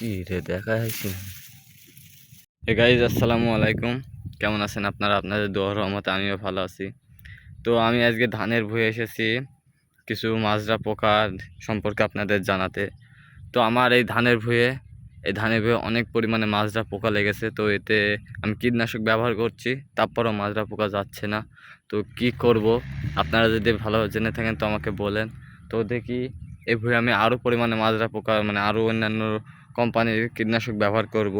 কি রে, দেখা হয়েছে এ গাইজ আসসালামু আলাইকুম। কেমন আছেন আপনারা? আপনাদের দোয়ার রহমতে আমিও ভালো আছি। তো আমি আজকে ধানের ভুয়ে এসেছি, কিছু মাজরা পোকা সম্পর্কে আপনাদের জানাতে। তো আমার এই ধানের ভুয়ে এই ধানের ভুয়ে অনেক পরিমাণে মাজরা পোকা লেগেছে। তো এতে আমি কীটনাশক ব্যবহার করছি, তারপরও মাজরা পোকা যাচ্ছে না। তো কি করব? আপনারা যদি ভালো জেনে থাকেন তো আমাকে বলেন। তো দেখি, এই ভুয়ে আমি আরও পরিমাণে মাজরা পোকা মানে আরও অন্যান্য কোম্পানির কীটনাশক ব্যবহার করব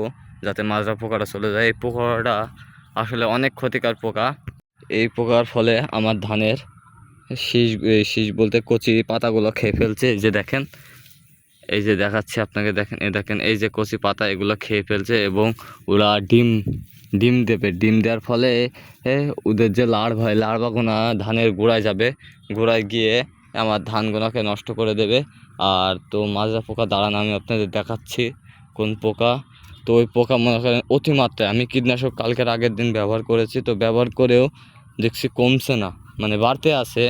যাতে মাজরা পোকাটা চলে যায়। এই পোকাটা আসলে অনেক ক্ষতিকর পোকা। এই পোকার ফলে আমার ধানের শীষ শীষ বলতে কচি পাতাগুলো খেয়ে ফেলছে। এই যে দেখেন, এই যে দেখাচ্ছি আপনাকে, দেখেন, এই দেখেন, এই যে কচি পাতা এগুলো খেয়ে ফেলছে এবং ওরা ডিম ডিম দেবে। ডিম দেওয়ার ফলে ওদের যে লাড় হয় লাড়বাগুনা ধানের গোড়ায় যাবে। গোড়ায় গিয়ে আমার ধানগুলোকে নষ্ট করে দেবে। আর তো মাজরা পোকা দাঁড়ান, আমি আপনাদের দেখাচ্ছি কোন পোকা। তো ওই পোকা মনে করেন অতিমাত্রায়। আমি কীটনাশক কালকের আগের দিন ব্যবহার করেছি, তো ব্যবহার করেও দেখছি কমছে না। মানে বাড়তে আছে,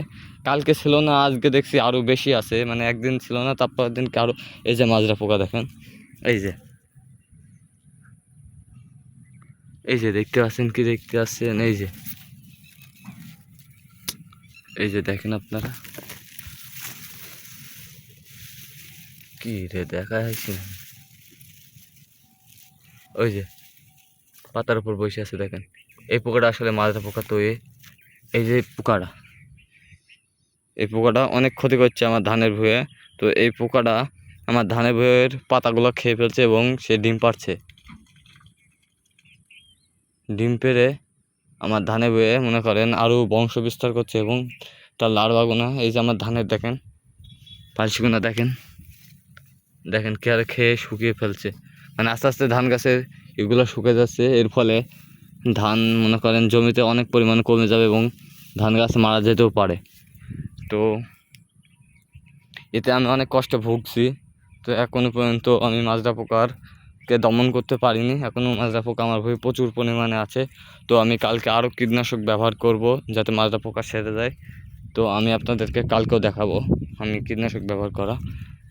কালকে ছিল না, আজকে দেখছি আরও বেশি আছে। মানে একদিন ছিল না, তারপর দিনকে আরও এই যে মাজরা পোকা দেখেন, এই যে। এই যে দেখতে পাচ্ছেন কি দেখতে পাচ্ছেন? এই যে। এই যে দেখেন আপনারা। কি রে, দেখা হয়েছে ওই যে, পাতার উপর বসে আছে দেখেন। এই পোকাটা আসলে মাজরা পোকা তো এই যে পোকাটা। এই পোকাটা অনেক ক্ষতি করছে আমার ধানের ভুঁয়ে। তো এই পোকাটা আমার ধানের ভুঁয়ের পাতাগুলো খেয়ে ফেলছে এবং সে ডিম পাড়ছে। ডিম পেড়ে আমার ধানে বয়ে মনে করেন, আরও বংশ বিস্তার করছে এবং তার লাড়বাগুনা এই যে আমার ধানের দেখেন পালসিগুনা দেখেন। দেখেন কে আর খেয়ে শুকিয়ে ফেলছে। মানে আস্তে আস্তে ধান গাছের এগুলো শুকে যাচ্ছে, এর ফলে ধান মনে করেন জমিতে অনেক পরিমাণে কমে যাবে এবং ধান গাছ মারা যেতেও পারে। তো এতে আমি অনেক কষ্টে ভুগছি। তো এখনও পর্যন্ত আমি মাজরা পোকারকে দমন করতে পারিনি। এখনও মাজরা পোকা আমার ভয়ে প্রচুর পরিমাণে আছে। তো আমি কালকে আরও কীটনাশক ব্যবহার করব যাতে মাজরা পোকা সেরে যায়। তো আমি আপনাদেরকে কালকেও দেখাবো আমি কীটনাশক ব্যবহার করা।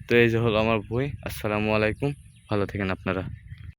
তো এই যে হলো আমার বই। আসসালামু আলাইকুম। ভালো থাকেন আপনারা।